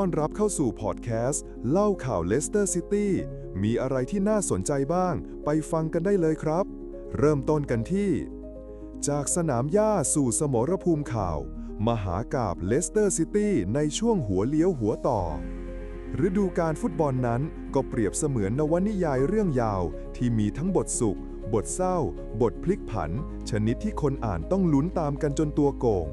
ต้อนรับเข้าสู่พอดแคสต์ เล่าข่าวเลสเตอร์ซิตี้มีอะไรที่น่าสนใจบ้าง ไปฟังกันได้เลยครับ เริ่มต้นกันที่ จากสนามหญ้าสู่สมรภูมิข่าว มหากาบเลสเตอร์ซิตี้ในช่วงหัวเลี้ยวหัวต่อ ฤดูการฟุตบอลนั้นก็เปรียบเสมือนนวนิยายเรื่องยาวที่มีทั้งบทสุข บทเศร้า บทพลิกผัน ชนิดที่คนอ่านต้องลุ้นตามกันจนตัวโก่ง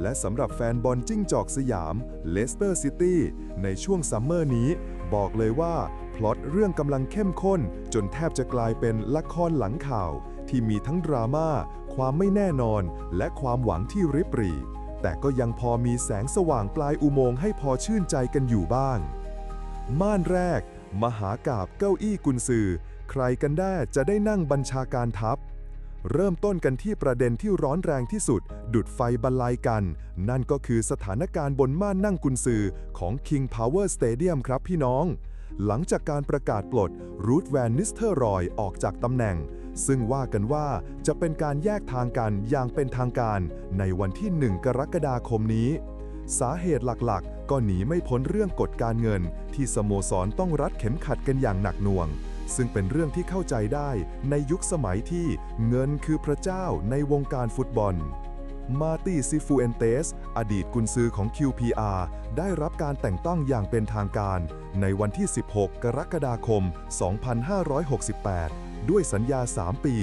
และสำหรับแฟนบอลจิ้งจอกสยามเลสเตอร์ซิตี้ในช่วงซัมเมอร์นี้ บอกเลยว่า พล็อตเรื่องกำลังเข้มข้น จนแทบจะกลายเป็นละครหลังข่าว ที่มีทั้งดราม่าความไม่แน่นอน และความหวังที่ริบหรี่ แต่ก็ยังพอมีแสงสว่างปลายอุโมงค์ให้พอชื่นใจกันอยู่บ้าง ม่านแรก มหากาบเก้าอี้กุนซือ ใครกันได้จะได้นั่งบัญชาการทัพ เริ่มต้นกันที่ประเด็นที่ร้อนแรงที่สุด ดุดไฟบรรลัยกัน นั่นก็คือสถานการณ์บนม่านนั่งกุนซือของ King Power Stadium ครับพี่น้อง หลังจากการประกาศปลดรูทแวนนิสเตอร์รอยออกจากตำแหน่ง ซึ่งว่ากันว่าจะเป็นการแยกทางกันอย่างเป็นทางการ ในวันที่ 1 กรกฎาคมนี้ สาเหตุหลักๆ ก็หนีไม่พ้นเรื่องกฎการเงิน ที่สโมสรต้องรัดเข็มขัดกันอย่างหนักหน่วง ซึ่งเป็นเรื่องที่เข้าใจได้ในยุคสมัยที่เงินคือพระเจ้าในวงการฟุตบอล มาตีซิฟูเอนเตส อดีตกุนซือของ QPR ได้รับการแต่งตั้งอย่างเป็นทางการ ในวันที่ 16 กรกฎาคม 2568 ด้วยสัญญา 3 ปี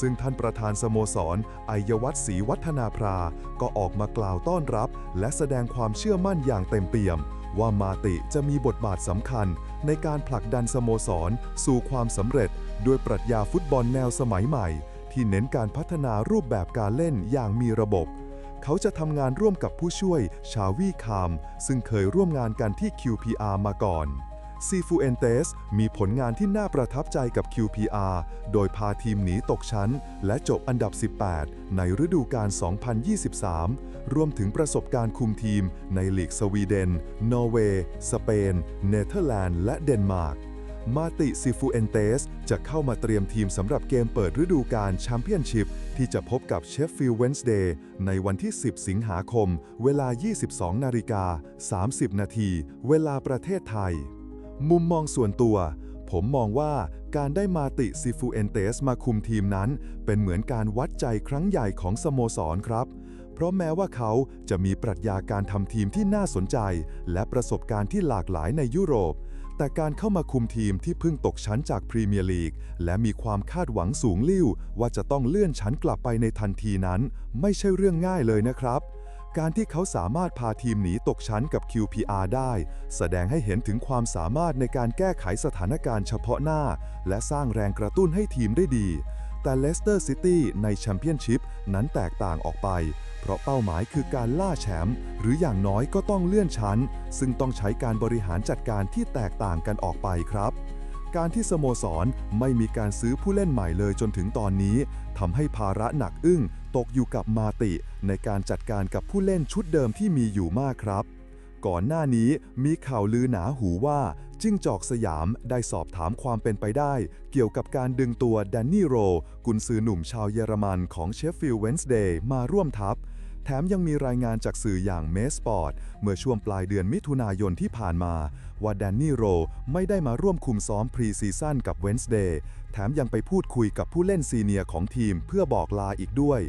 ซึ่งท่านประธานสโมสรอัยวัฒน์ศรีวัฒนาพรา ก็ออกมากล่าวต้อนรับ และแสดงความเชื่อมั่นอย่างเต็มเปี่ยม ว่ามาติจะมีบทบาทสำคัญในการผลักดันสโมสร สู่ความสำเร็จ ด้วยปรัชญาฟุตบอลแนวสมัยใหม่ ที่เน้นการพัฒนารูปแบบการเล่นอย่างมีระบบ เขาจะทำงานร่วมกับผู้ช่วยชาวีคาม ซึ่งเคยร่วมงานกันที่ QPR มาก่อน ซีฟูเอนเตสมีผลงานที่น่าประทับใจกับ QPR โดยพาทีมหนีตกชั้น และจบอันดับ 18 ในฤดูกาล 2023 รวมถึงประสบการณ์คุมทีมในลีกสวีเดน นอร์เวย์ สเปน เนเธอร์แลนด์ และเดนมาร์ก มาติซิฟูเอนเตสจะเข้ามาเตรียมทีมสำหรับเกมเปิดฤดูกาลแชมเปี้ยนชิพที่จะพบกับเชฟฟิลด์เวนส์เดย์ในวันที่ 10 สิงหาคม เวลา 22 นาฬิกา 30 นาที เวลาประเทศไทย มุมมองส่วนตัว ผมมองว่าการได้มาติซิฟูเอนเตสมาคุมทีมนั้น เป็นเหมือนการวัดใจครั้งใหญ่ของสโมสรครับ เพราะแม้ว่าเขาจะมีปรัชญาการทำทีมที่น่าสนใจ และประสบการณ์ที่หลากหลายในยุโรป แต่การเข้ามาคุมทีมที่เพิ่งตกชั้นจากพรีเมียร์ลีก และมีความคาดหวังสูงลิ่วว่าจะต้องเลื่อนชั้นกลับไปในทันทีนั้น ไม่ใช่เรื่องง่ายเลยนะครับ การที่เขาสามารถพาทีมหนีตกชั้นกับ QPR ได้ แสดงให้เห็นถึงความสามารถในการแก้ไขสถานการณ์เฉพาะหน้า และสร้างแรงกระตุ้นให้ทีมได้ดี แต่เลสเตอร์ซิตี้ในแชมเปี้ยนชิพนั้นแตกต่างออกไป เพราะเป้าหมายคือการล่าแชมป์หรืออย่างน้อยก็ต้องเลื่อนชั้น ซึ่งต้องใช้การบริหารจัดการที่แตกต่างกันออกไปครับการที่สโมสรไม่มีการซื้อผู้เล่นใหม่เลยจนถึงตอนนี้ทำให้ภาระหนักอึ้ง ตกอยู่กับมาติในการจัดการกับผู้เล่นชุดเดิมที่มีอยู่มากครับ ก่อนหน้านี้มีข่าวลือหนาหูว่าจิ้งจอกสยามได้สอบถามความเป็นไปได้ เกี่ยวกับการดึงตัวแดนนี่โร กุนซือหนุ่มชาวเยอรมันของเชฟฟิลด์เวนส์เดย์มาร่วมทัพ แถมยังมีรายงานจากสื่ออย่างเมสปอร์ตเมื่อช่วงปลายเดือนมิถุนายนที่ผ่านมา ว่าแดนนี่โรไม่ได้มาร่วมคุมซ้อมพรีซีซั่นกับเวนส์เดย์แถมยังไปพูดคุยกับผู้เล่นซีเนียร์ของทีมเพื่อบอกลาอีกด้วย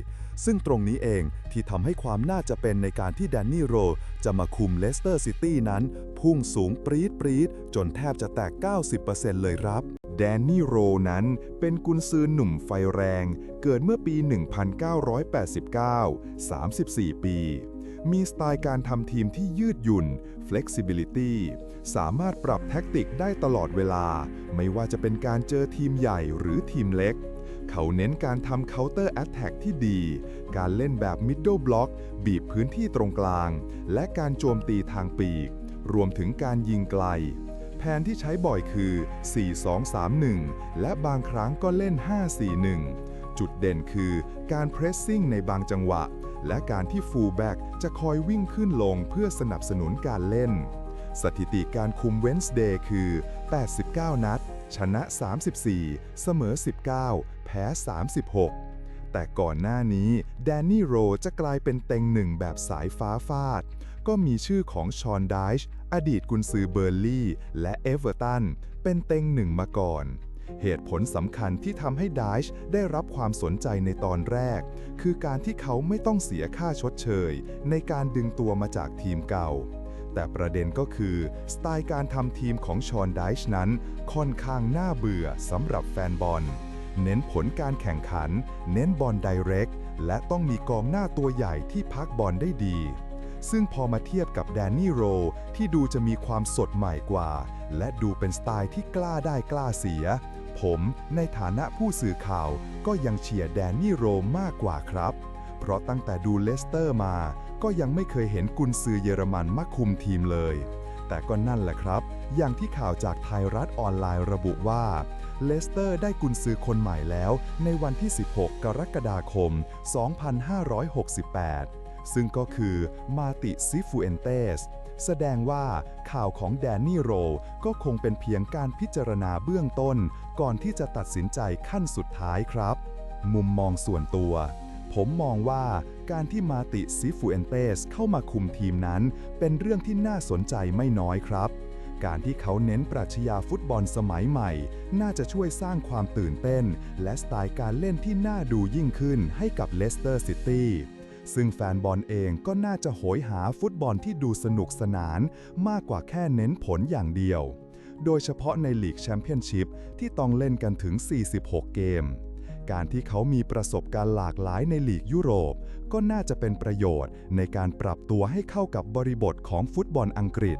ซึ่งตรงนี้เองที่ทำให้ความน่าจะเป็นในการที่แดนนี่โรจะมาคุมเลสเตอร์ซิตี้นั้น พุ่งสูงปรี๊ดปรี๊ดจนแทบจะแตก 90%เลยครับ แดนนี่โรนั้นเป็นกุนซือหนุ่มไฟแรง เกิดเมื่อปี 1989 34 ปี มีสไตล์การทำทีมที่ยืดหยุ่น flexibility สามารถปรับแท็กติกได้ตลอดเวลา ไม่ว่าจะเป็นการเจอทีมใหญ่หรือทีมเล็ก เขาเน้นการทำ counter attack ที่ดี การเล่นแบบ middle block บีบพื้นที่ตรงกลาง และการโจมตีทางปีก รวมถึงการยิงไกล แผนที่ใช้บ่อยคือ 4-2-3-1 และบางครั้งก็เล่น 5-4-1 จุดเด่นคือการเพรสซิ่งในบางจังหวะ และการที่ฟูลแบ็กจะคอยวิ่งขึ้นลงเพื่อสนับสนุนการเล่น สถิติการคุมเวนส์เดย์คือ 89 นัดชนะ 34 เสมอ 19 แพ้ 36 แต่ก่อนหน้านี้แดนนี่โรจะกลายเป็นเต็งหนึ่งแบบสายฟ้าฟาด ก็มีชื่อของชอนไดช์อดีตกุนซือเบอร์ลี่ และเอเวอร์ตัน เป็นเต็งหนึ่งมาก่อนเหตุผลสำคัญที่ทำให้ด s ชได้รับความสนใจในตอนแรก คือการที่เขาไม่ต้องเสียค่าชดเชย ในการดึงตัวมาจากทีมเก่า แต่ประเด็นก็คือ สไตล์การทำทีมของชอนไดช์นั้น ค่อนข้างน่าเบื่อสำหรับแฟนบอล เน้นผลการแข่งขัน เน้นบอลไดเรกและต้องมีกองหน้าตัวใหญ่ที่พักบอลได้ดี ซึ่งพอมาเทียบกับแดนนี่โร ที่ดูจะมีความสดใหม่กว่า และดูเป็นสไตล์ที่กล้าได้กล้าเสีย ผมในฐานะผู้สื่อข่าวก็ยังเชียร์แดนนี่โรมากกว่าครับ เพราะตั้งแต่ดูเลสเตอร์มา ก็ยังไม่เคยเห็นกุนซือเยอรมันมาคุมทีมเลยแต่ก็นั่นแหละครับ อย่างที่ข่าวจากไทยรัฐออนไลน์ระบุว่า เลสเตอร์ได้กุนซือคนใหม่แล้วในวันที่ 16 กรกฎาคม 2568 ซึ่งก็คือมาติซิฟูเอนเตสแสดงว่าข่าวของแดนนี่โรก็คงเป็นเพียงการพิจารณาเบื้องต้น ก่อนที่จะตัดสินใจขั้นสุดท้ายครับ มุมมองส่วนตัว ผมมองว่าการที่มาติซิฟูเอนเตสเข้ามาคุมทีมนั้น เป็นเรื่องที่น่าสนใจไม่น้อยครับ การที่เขาเน้นปรัชญาฟุตบอลสมัยใหม่ น่าจะช่วยสร้างความตื่นเต้น และสไตล์การเล่นที่น่าดูยิ่งขึ้นให้กับเลสเตอร์ซิตี้ซึ่งแฟนบอลเองก็น่าจะโหยหาฟุตบอลที่ดูสนุกสนานมากกว่าแค่เน้นผลอย่างเดียว โดยเฉพาะในลีกแชมเปี้ยนชิพที่ต้องเล่นกันถึง 46 เกม การที่เขามีประสบการณ์หลากหลายในลีกยุโรป ก็น่าจะเป็นประโยชน์ในการปรับตัวให้เข้ากับบริบทของฟุตบอลอังกฤษ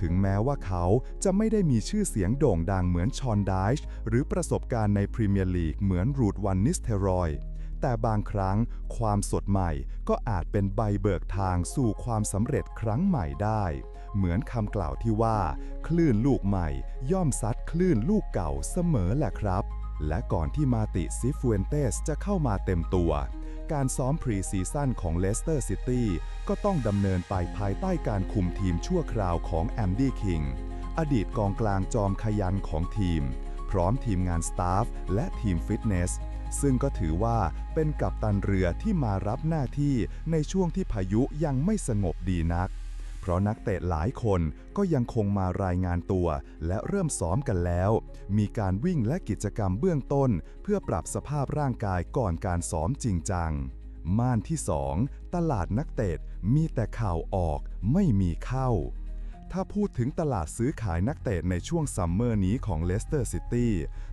ถึงแม้ว่าเขาจะไม่ได้มีชื่อเสียงโด่งดังเหมือนชอนไดช์หรือประสบการณ์ในพรีเมียร์ลีกเหมือนรูดวันนิสเทรอยแต่บางครั้งความสดใหม่ก็อาจเป็นใบเบิกทางสู่ความสำเร็จครั้งใหม่ได้ เหมือนคำกล่าวที่ว่า คลื่นลูกใหม่ ย่อมซัดคลื่นลูกเก่าเสมอแหละครับ และก่อนที่มาติซิฟูเอนเตสจะเข้ามาเต็มตัว การซ้อมพรีซีซั่นของเลสเตอร์ซิตี้ก็ต้องดำเนินไปภายใต้การคุมทีมชั่วคราวของแอมดี้คิงอดีตกองกลางจอมขยันของทีม พร้อมทีมงานสตาฟและทีมฟิตเนส ซึ่งก็ถือว่าเป็นกัปตันเรือที่มารับหน้าที่ในช่วงที่พายุยังไม่สงบดีนัก เพราะนักเตะหลายคนก็ยังคงมารายงานตัว และเริ่มซ้อมกันแล้ว มีการวิ่งและกิจกรรมเบื้องต้น เพื่อปรับสภาพร่างกายก่อนการซ้อมจริงจัง ม่านที่ 2 ตลาดนักเตะมีแต่ข่าวออกไม่มีเข้า ถ้าพูดถึงตลาดซื้อขายนักเตะในช่วงซัมเมอร์นี้ของเลสเตอร์ซิตี้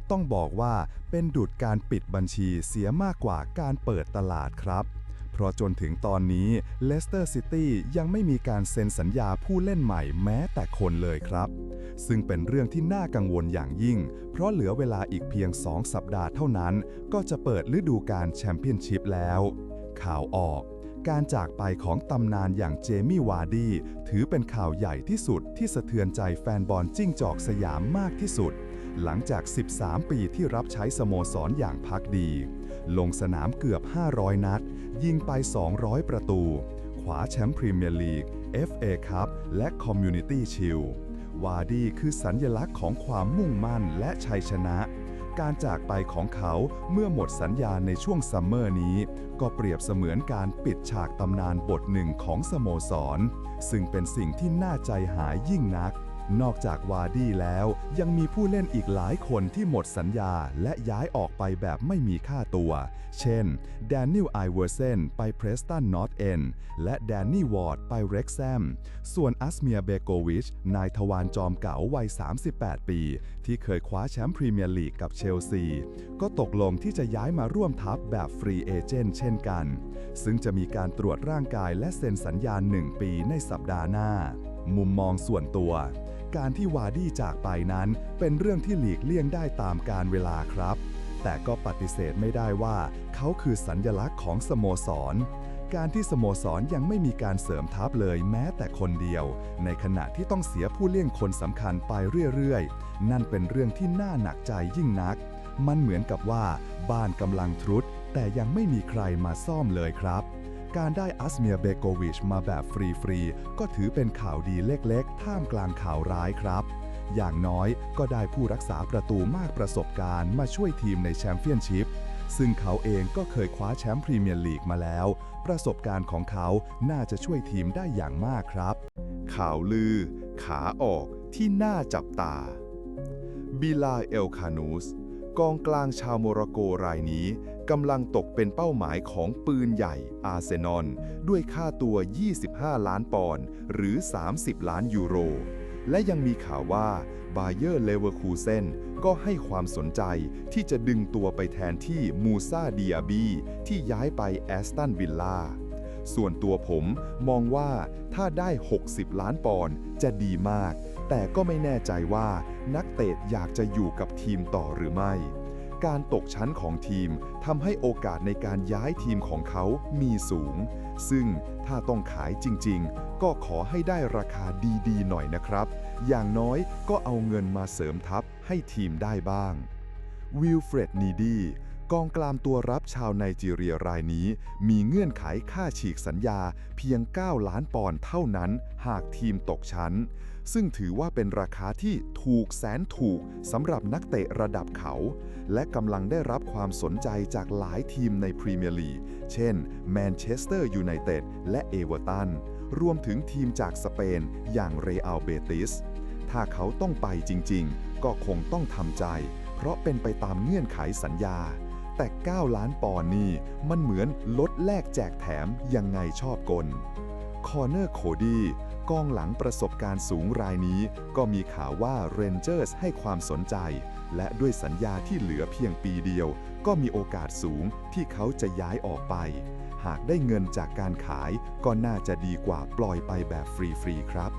ต้องบอกว่าเป็นดุดการปิดบัญชีเสียมากกว่าการเปิดตลาดครับ เพราะจนถึงตอนนี้เลสเตอร์ซิตี้ยังไม่มีการเซ็นสัญญาผู้เล่นใหม่แม้แต่คนเลยครับ ซึ่งเป็นเรื่องที่น่ากังวลอย่างยิ่ง เพราะเหลือเวลาอีกเพียง 2 สัปดาห์เท่านั้น ก็จะเปิดฤดูกาลแชมเปี้ยนชิพแล้ว ข่าวออกการจากไปของตำนานอย่างเจมี่วาร์ดีถือเป็นข่าวใหญ่ที่สุดที่สะเทือนใจแฟนบอลจิ้งจอกสยามมากที่สุด หลังจาก 13 ปีที่รับใช้สโมสรอย่างพักดี ลงสนามเกือบ 500 นัด ยิงไป 200 ประตู ขวาแชมป์พรีเมียร์ลีก FA คัพและคอมมูนิตี้ชิลวาร์ดี้คือสัญญลักษณ์ของความมุ่งมั่นและชัยชนะ การจากไปของเขาเมื่อหมดสัญญาในช่วงซัมเมอร์นี้ ก็เปรียบเสมือนการปิดฉากตำนานบทหนึ่งของสโมสร ซึ่งเป็นสิ่งที่น่าใจหายยิ่งนัก นอกจากวาร์ดี้แล้ว ยังมีผู้เล่นอีกหลายคนที่หมดสัญญาและย้ายออกไปแบบไม่มีค่าตัว เช่นแดเนียลไอเวอร์เซนไปเพรสตันนอตเอนและแดนนี่วอร์ดไปเร็กแซม ส่วนอัสเมียเบโกวิช นายทวารจอมเก๋าวัย 38 ปี ที่เคยคว้าแชมป์พรีเมียร์ลีกกับเชลซี ก็ตกลงที่จะย้ายมาร่วมทัพแบบฟรีเอเจนต์เช่นกัน ซึ่งจะมีการตรวจร่างกายและเซ็นสัญญา 1 ปีในสัปดาห์หน้า มุมมองส่วนตัว การที่วาร์ดี้จากไปนั้นเป็นเรื่องที่หลีกเลี่ยงได้ตามการเวลาครับ แต่ก็ปฏิเสธไม่ได้ว่า เขาคือสัญญลักษณ์ของสโมสร การที่สโมสรยังไม่มีการเสริมทัพเลยแม้แต่คนเดียว ในขณะที่ต้องเสียผู้เลี่ยงคนสำคัญไปเรื่อยๆ นั่นเป็นเรื่องที่น่าหนักใจยิ่งนัก มันเหมือนกับว่า บ้านกำลังทรุดแต่ยังไม่มีใครมาซ่อมเลยครับ การได้อัสเมียเบโกวิชมาแบบฟรีๆ ก็ถือเป็นข่าวดีเล็กๆ ท่ามกลางข่าวร้ายครับ อย่างน้อยก็ได้ผู้รักษาประตูมากประสบการณ์มาช่วยทีมในแชมเปี้ยนชิพ ซึ่งเขาเองก็เคยคว้าแชมป์พรีเมียร์ลีกมาแล้ว ประสบการณ์ของเขาน่าจะช่วยทีมได้อย่างมากครับ ข่าวลือ ขาออกที่น่าจับตาบิลาเอลคานูส กองกลางชาวโมร็อกโกรายนี้กำลังตกเป็นเป้าหมายของปืนใหญ่อาร์เซนอลด้วยค่าตัว 25 ล้านปอนด์หรือ 30 ล้านยูโร และยังมีข่าวว่าบาเยอร์เลเวอร์คูเซนก็ให้ความสนใจที่จะดึงตัวไปแทนที่มูซาเดียบีที่ย้ายไปแอสตันวิลล่าส่วนตัวผมมองว่าถ้าได้ 60 ล้านปอนด์จะดีมาก แต่ก็ไม่แน่ใจว่านักเตะอยากจะอยู่กับทีมต่อหรือไม่ การตกชั้นของทีมทำให้โอกาสในการย้ายทีมของเขามีสูง ซึ่งถ้าต้องขายจริงๆ ก็ขอให้ได้ราคาดีๆ หน่อยนะครับ อย่างน้อยก็เอาเงินมาเสริมทัพให้ทีมได้บ้างวิลเฟรดนีดีกองกลามตัวรับชาวไนจีเรียรายนี้ มีเงื่อนไขค่าฉีกสัญญาเพียง 9 ล้านปอนด์เท่านั้น หากทีมตกชั้น ซึ่งถือว่าเป็นราคาที่ถูกแสนถูกสำหรับนักเตะระดับเขา และกำลังได้รับความสนใจจากหลายทีมในพรีเมียร์ลีก เช่นแมนเชสเตอร์ยูไนเต็ดและเอเวอร์ตัน รวมถึงทีมจากสเปนอย่างเรอัลเบติส ถ้าเขาต้องไปจริงๆ ก็คงต้องทำใจ เพราะเป็นไปตามเงื่อนไขสัญญา แต่ 9 ล้านปอนด์นี่มันเหมือนลดแลกแจกแถมยังไงชอบกล คอร์เนอร์โคดี้กองหลังประสบการณ์สูงรายนี้ ก็มีข่าวว่าเรนเจอร์สให้ความสนใจ และด้วยสัญญาที่เหลือเพียงปีเดียว ก็มีโอกาสสูงที่เขาจะย้ายออกไป หากได้เงินจากการขายก็น่าจะดีกว่าปล่อยไปแบบฟรีๆครับ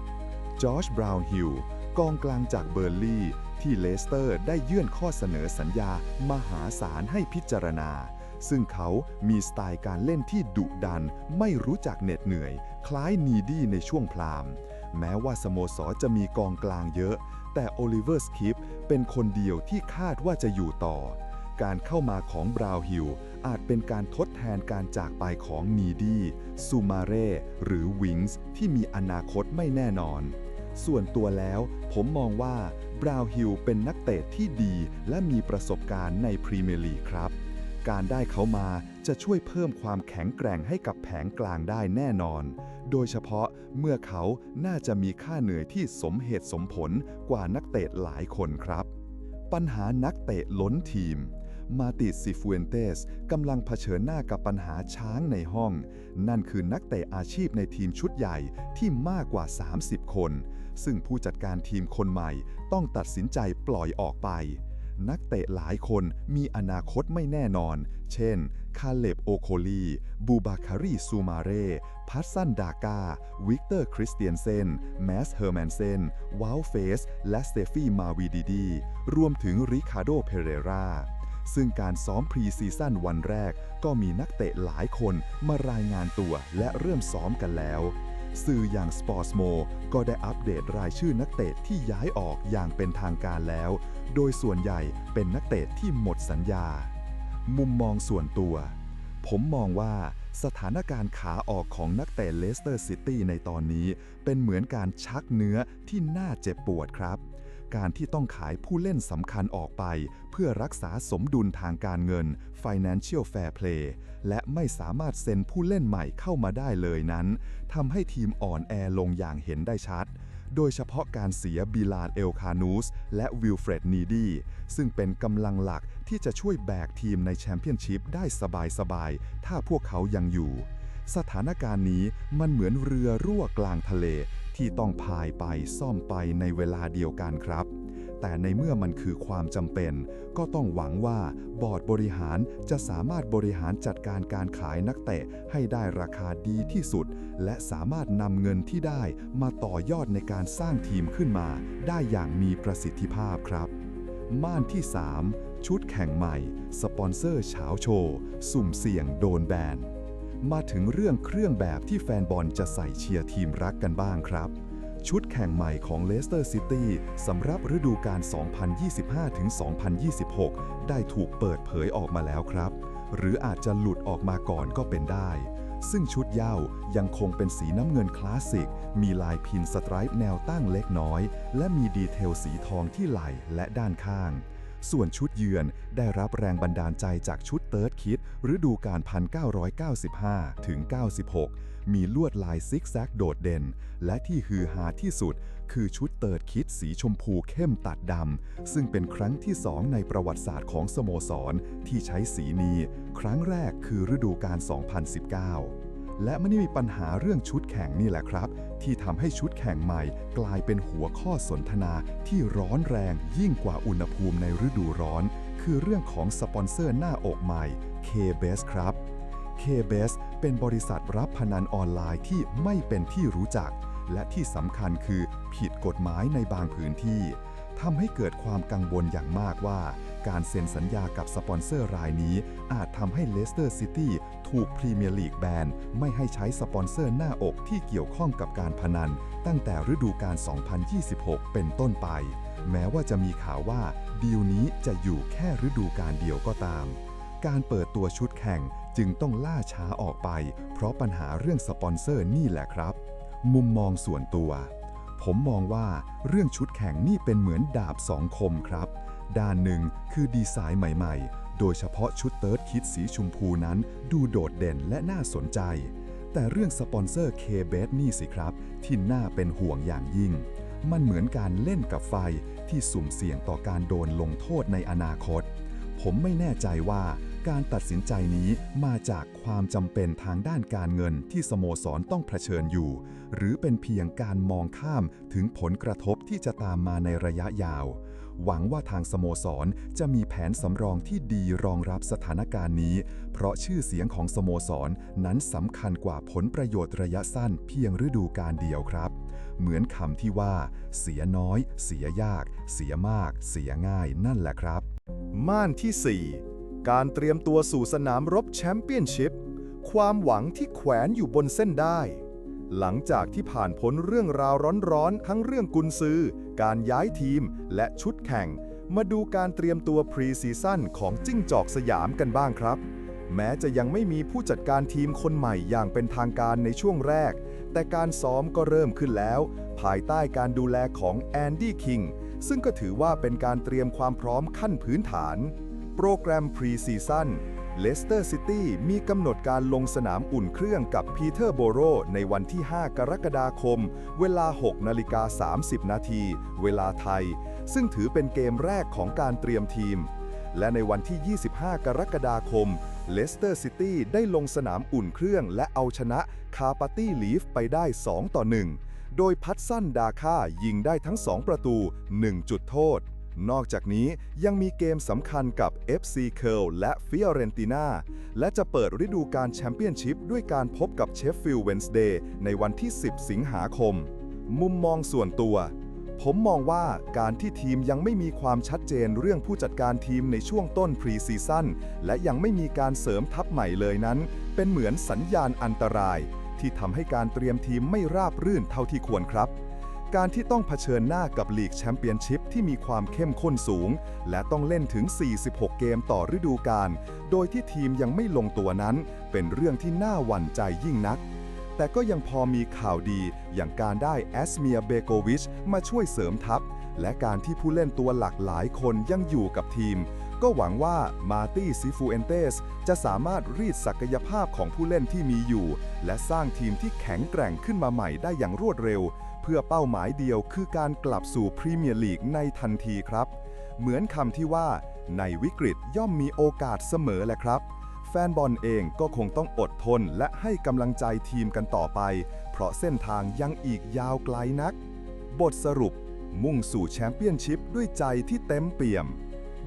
จอร์จบราวน์ฮิลกองกลางจากเบอร์ลี่ที่เลสเตอร์ได้ยื่นข้อเสนอสัญญามหาศาลให้พิจารณา ซึ่งเขามีสไตล์การเล่นที่ดุดัน ไม่รู้จักเหน็ดเหนื่อย คล้ายนีดี้ในช่วงพราม แม้ว่าสโมสรจะมีกองกลางเยอะ แต่โอลิเวอร์สคิปเป็นคนเดียวที่คาดว่าจะอยู่ต่อ การเข้ามาของบราวน์ฮิลอาจเป็นการทดแทนการจากไปของนีดี้ซูมาเร่หรือวิงส์ที่มีอนาคตไม่แน่นอนส่วนตัวแล้วผมมองว่าบราวน์ฮิลเป็นนักเตะที่ดีและมีประสบการณ์ในพรีเมียร์ลีกครับ การได้เขามาจะช่วยเพิ่มความแข็งแกร่งให้กับแผงกลางได้แน่นอน โดยเฉพาะเมื่อเขาน่าจะมีค่าเหนื่อยที่สมเหตุสมผลกว่านักเตะหลายคนครับ ปัญหานักเตะล้นทีมมาติสซิฟูเอนเตสกำลังเผชิญหน้ากับปัญหาช้างในห้อง นั่นคือนักเตะอาชีพในทีมชุดใหญ่ที่มากกว่า 30 คน ซึ่งผู้จัดการทีมคนใหม่ต้องตัดสินใจปล่อยออกไป นักเตะหลายคนมีอนาคตไม่แน่นอน เช่น คาเลบโอโคลี บูบาคารีซูมาเร่ พัสซันดากา วิกเตอร์คริสเตียนเซน แมสเฮอร์แมนเซน วาลเฟส และสเตฟีมาวีดีดี รวมถึงริคาโด เพเรราซึ่งการซ้อมพรีซีซั่นวันแรก ก็มีนักเตะหลายคนมารายงานตัวและเริ่มซ้อมกันแล้ว สื่ออย่าง Sportsmo ก็ได้อัปเดตรายชื่อนักเตะที่ย้ายออกอย่างเป็นทางการแล้ว โดยส่วนใหญ่เป็นนักเตะที่หมดสัญญา มุมมองส่วนตัว ผมมองว่าสถานการณ์ขาออกของนักเตะเลสเตอร์ซิตี้ในตอนนี้ เป็นเหมือนการชักเนื้อที่น่าเจ็บปวดครับ การที่ต้องขายผู้เล่นสำคัญออกไป เพื่อรักษาสมดุลทางการเงิน Financial Fair Play และไม่สามารถเซ็นผู้เล่นใหม่เข้ามาได้เลยนั้นทำให้ทีมอ่อนแอลงอย่างเห็นได้ชัด โดยเฉพาะการเสียบิลาดเอลคานูสและวิลเฟรดนีดีซึ่งเป็นกำลังหลักที่จะช่วยแบกทีมในแชมเปี้ยนชิพได้สบายๆ ถ้าพวกเขายังอยู่สถานการณ์นี้มันเหมือนเรือรั่วกลางทะเล ที่ต้องพายไปซ่อมไปในเวลาเดียวกันครับ แต่ในเมื่อมันคือความจำเป็น ก็ต้องหวังว่าบอร์ดบริหารจะสามารถบริหารจัดการการขายนักเตะให้ได้ราคาดีที่สุด และสามารถนำเงินที่ได้มาต่อยอดในการสร้างทีมขึ้นมา ได้อย่างมีประสิทธิภาพครับ ม่านที่ 3 ชุดแข่งใหม่ สปอนเซอร์เฉาโชว์ สุ่มเสี่ยงโดนแบน มาถึงเรื่องเครื่องแบบที่แฟนบอลจะใส่เชียร์ทีมรักกันบ้างครับ ชุดแข่งใหม่ของเลสเตอร์ซิตี้สำหรับฤดูกาล 2025-2026 ได้ถูกเปิดเผยออกมาแล้วครับ หรืออาจจะหลุดออกมาก่อนก็เป็นได้ ซึ่งชุดเย้ายังคงเป็นสีน้ำเงินคลาสสิก มีลายพินสไตรป์แนวตั้งเล็กน้อย และมีดีเทลสีทองที่ไหล่และด้านข้าง ส่วนชุดเยือนได้รับแรงบันดาลใจจากชุดเติร์ดคิดฤดูกาล1995 ถึง 96 มีลวดลายซิกแซกโดดเด่น และที่ฮือฮาที่สุด คือชุดเติร์ดคิดสีชมพูเข้มตัดดำ ซึ่งเป็นครั้งที่สองในประวัติศาสตร์ของสโมสรที่ใช้สีนี้ ครั้งแรกคือฤดูกาล2019 และไม่ได้มีปัญหาเรื่องชุดแข่งนี่แหละครับ ที่ทำให้ชุดแข่งใหม่ กลายเป็นหัวข้อสนทนาที่ร้อนแรงยิ่งกว่าอุณหภูมิในฤดูร้อน คือเรื่องของสปอนเซอร์หน้าอกใหม่ K-Best ครับ K-Best เป็นบริษัทรับพนันออนไลน์ที่ไม่เป็นที่รู้จัก และที่สำคัญคือผิดกฎหมายในบางพื้นที่ทำให้เกิดความกังวลอย่างมากว่า การเซ็นสัญญากับสปอนเซอร์รายนี้ อาจทำให้เลสเตอร์ซิตี้ถูกพรีเมียร์ลีกแบนไม่ให้ใช้สปอนเซอร์หน้าอกที่เกี่ยวข้องกับการพนัน ตั้งแต่ฤดูกาล 2026 เป็นต้นไป แม้ว่าจะมีข่าวว่าดีลนี้จะอยู่แค่ฤดูกาลเดียวก็ตาม การเปิดตัวชุดแข่งจึงต้องล่าช้าออกไป เพราะปัญหาเรื่องสปอนเซอร์นี่แหละครับ มุมมองส่วนตัวผมมองว่าเรื่องชุดแข่งนี่เป็นเหมือนดาบสองคมครับ ด้านหนึ่งคือดีไซน์ใหม่ๆ โดยเฉพาะชุดเติร์ดคิดสีชมพูนั้น ดูโดดเด่นและน่าสนใจ แต่เรื่องสปอนเซอร์ K-Bet นี่สิครับ ที่น่าเป็นห่วงอย่างยิ่ง มันเหมือนการเล่นกับไฟที่สุ่มเสี่ยงต่อการโดนลงโทษในอนาคต ผมไม่แน่ใจว่าการตัดสินใจนี้มาจากความจำเป็นทางด้านการเงินที่สโมสรต้องเผชิญอยู่ หรือเป็นเพียงการมองข้ามถึงผลกระทบที่จะตามมาในระยะยาว หวังว่าทางสโมสรจะมีแผนสำรองที่ดีรองรับสถานการณ์นี้ เพราะชื่อเสียงของสโมสรนั้นสำคัญกว่าผลประโยชน์ระยะสั้นเพียงฤดูกาลเดียวครับ เหมือนคำที่ว่า เสียน้อย เสียยาก เสียมาก เสียง่ายนั่นแหละครับ ม่านที่ 4 การเตรียมตัวสู่สนามรบแชมเปี้ยนชิพความหวังที่แขวนอยู่บนเส้นได้ หลังจากที่ผ่านพ้นเรื่องราวร้อนๆ ทั้งเรื่องกุนซือ การย้ายทีม และชุดแข่ง มาดูการเตรียมตัวพรีซีซั่นของจิ้งจอกสยามกันบ้างครับ แม้จะยังไม่มีผู้จัดการทีมคนใหม่อย่างเป็นทางการในช่วงแรก แต่การซ้อมก็เริ่มขึ้นแล้ว ภายใต้การดูแลของแอนดี้คิงซึ่งก็ถือว่าเป็นการเตรียมความพร้อมขั้นพื้นฐาน โปรแกรมพรีซีซั่น เลสเตอร์ซิตี้มีกำหนดการลงสนามอุ่นเครื่องกับพีเตอร์โบโรในวันที่ 5 กรกฎาคม เวลา 6 นาฬิกา 30 นาที เวลาไทย ซึ่งถือเป็นเกมแรกของการเตรียมทีม และในวันที่ 25 กรกฎาคม เลสเตอร์ซิตี้ได้ลงสนามอุ่นเครื่องและเอาชนะคาปาตี้ลีฟไปได้ 2 ต่อ 1 โดยพัดสั้นดาค่ายิงได้ทั้ง 2 ประตู 1 จุดโทษ นอกจากนี้ยังมีเกมสำคัญกับ FC c u r l และฟิออเรนตินาและจะเปิดฤดูกาลแชมเปี้ยนชิพด้วยการพบกับเชฟฟิลด์เวนส์เดย์ในวันที่ 10 สิงหาคม มุมมองส่วนตัว ผมมองว่าการที่ทีมยังไม่มีความชัดเจนเรื่องผู้จัดการทีมในช่วงต้นพรีซีซั่นและยังไม่มีการเสริมทัพใหม่เลยนั้น เป็นเหมือนสัญญาณอันตราย ที่ทำให้การเตรียมทีมไม่ราบรื่นเท่าที่ควรครับ การที่ต้องเผชิญหน้ากับลีกแชมเปี้ยนชิพที่มีความเข้มข้นสูง และต้องเล่นถึง 46 เกมต่อฤดูกาล โดยที่ทีมยังไม่ลงตัวนั้น เป็นเรื่องที่น่าหวั่นใจยิ่งนัก แต่ก็ยังพอมีข่าวดีอย่างการได้แอสเมียเบโกวิชมาช่วยเสริมทัพ และการที่ผู้เล่นตัวหลากหลายคนยังอยู่กับทีม ก็หวังว่ามาร์ตี้ซิฟูเอนเตสจะสามารถรีดศักยภาพของผู้เล่นที่มีอยู่ และสร้างทีมที่แข็งแกร่งขึ้นมาใหม่ได้อย่างรวดเร็ว พื่อเป้าหมายเดียวคือการกลับสู่พรีเมียร์ลีกในทันทีครับ เหมือนคำที่ว่า ในวิกฤตย่อมมีโอกาสเสมอแหละครับ แฟนบอลเองก็คงต้องอดทนและให้กำลังใจทีมกันต่อไป เพราะเส้นทางยังอีกยาวไกลนัก บทสรุป มุ่งสู่แชมเปี้ยนชิพด้วยใจที่เต็มเปี่ยม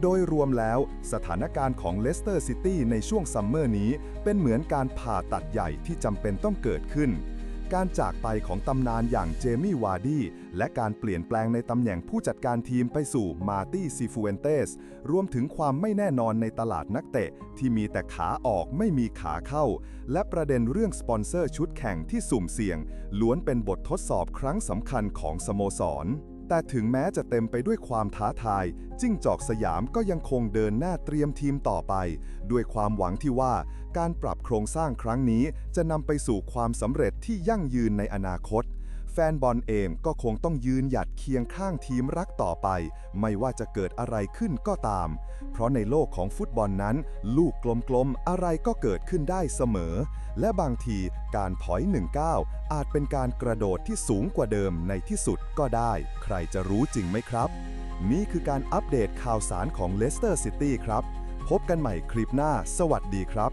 โดยรวมแล้วสถานการณ์ของเลสเตอร์ซิตี้ในช่วงซัมเมอร์นี้ เป็นเหมือนการผ่าตัดใหญ่ที่จำเป็นต้องเกิดขึ้น การจากไปของตำนานอย่างเจมี่วาร์ดี้และการเปลี่ยนแปลงในตำแหน่งผู้จัดการทีมไปสู่มาร์ตี้ซิฟูเอนเตสรวมถึงความไม่แน่นอนในตลาดนักเตะ ที่มีแต่ขาออกไม่มีขาเข้า และประเด็นเรื่องสปอนเซอร์ชุดแข่งที่สุ่มเสี่ยง ล้วนเป็นบททดสอบครั้งสำคัญของสโมสร แต่ถึงแม้จะเต็มไปด้วยความท้าทาย จิ้งจอกสยามก็ยังคงเดินหน้าเตรียมทีมต่อไป ด้วยความหวังที่ว่าการปรับโครงสร้างครั้งนี้จะนำไปสู่ความสำเร็จที่ยั่งยืนในอนาคต แฟนบอลเองก็คงต้องยืนหยัดเคียงข้างทีมรักต่อไป ไม่ว่าจะเกิดอะไรขึ้นก็ตาม เพราะในโลกของฟุตบอลนั้น ลูกกลมๆ อะไรก็เกิดขึ้นได้เสมอ และบางทีการถอยหนึ่งก้าวอาจเป็นการกระโดดที่สูงกว่าเดิมในที่สุดก็ได้ ใครจะรู้จริงไหมครับ นี่คือการอัปเดตข่าวสารของเลสเตอร์ซิตี้ครับ พบกันใหม่คลิปหน้า สวัสดีครับ